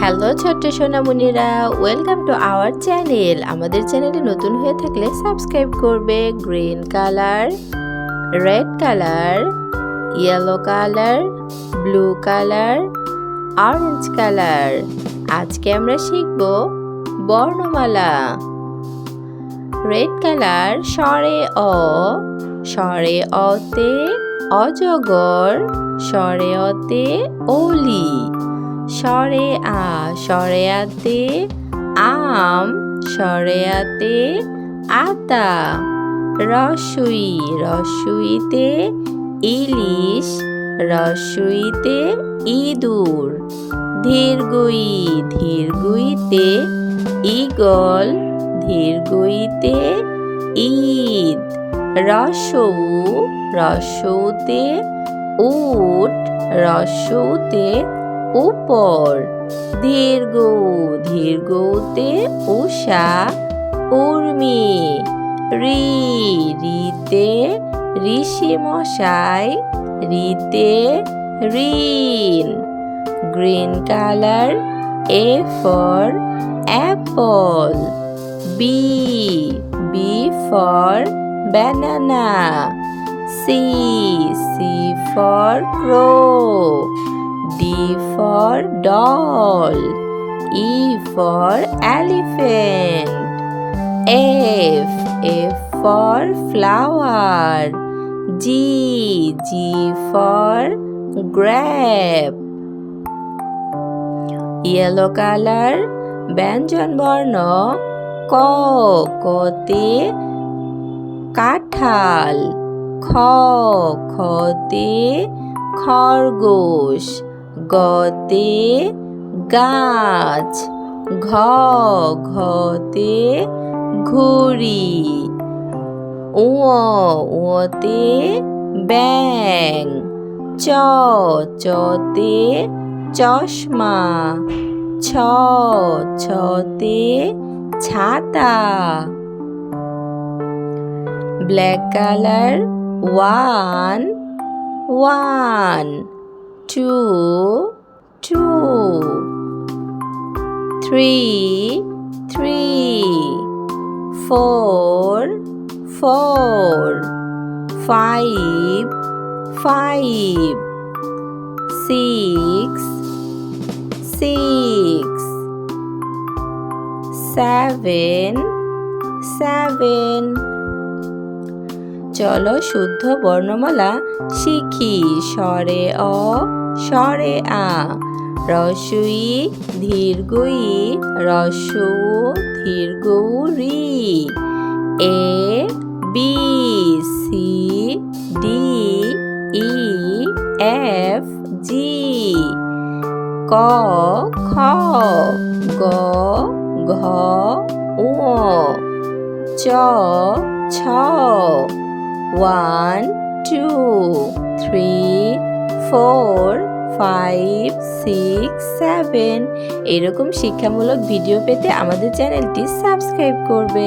Hello ছোট্ট সোনামণিরা welcome to our channel আমাদের চ্যানেলে নতুন হয়ে থাকলে সাবস্ক্রাইব করবে green colour red colour yellow colour blue colour orange colour আজকে আমরা শিখব বর্ণমালা। রেড কালার স্বরে অ, স্বরে অতে অজগর, স্বরে অতে অলি। স্বরে আ স্বরে আতে আম স্বরে আতে আতা রসুই, রসুইতে ইলিশ, রসুইতে ইঁদুর, ধীরগুই, ধীরগুইতে ইগল ধীরগুইতে ঈদ, রসৌ, রসৌতে উট, রসৌতে উপর। দীর্ঘ দীর্ঘতে উষা উর্মি। রি, রিতে ঋষি মশাই, রিতে ঋণ। Green colour, A for apple. B B for C C for crow D for doll E for elephant F F for flower G G for grape yellow color ব্যঞ্জন বর্ণ ক কতে কাঁঠাল খ খতে খরগোশ গতে গাছ, ঘ ঘতে ঘুড়ি ওতে ব্যাং চ চতে চশমা, ছ ছতে ছাতা। Black colour one one two two three three four four five five six six seven seven চলো শুদ্ধ বর্ণমালা শিখি। স্বরে অ, স্বরে আ। রসুই ধীরগুই রসু ধীরগৌ রি A, B, C, D, E, F, G. ক, খ, গ, ঘ উ চ, ছ one two three four five six seven এরকম শিক্ষামূলক ভিডিও পেতে আমাদের চ্যানেলটি সাবস্ক্রাইব করবে।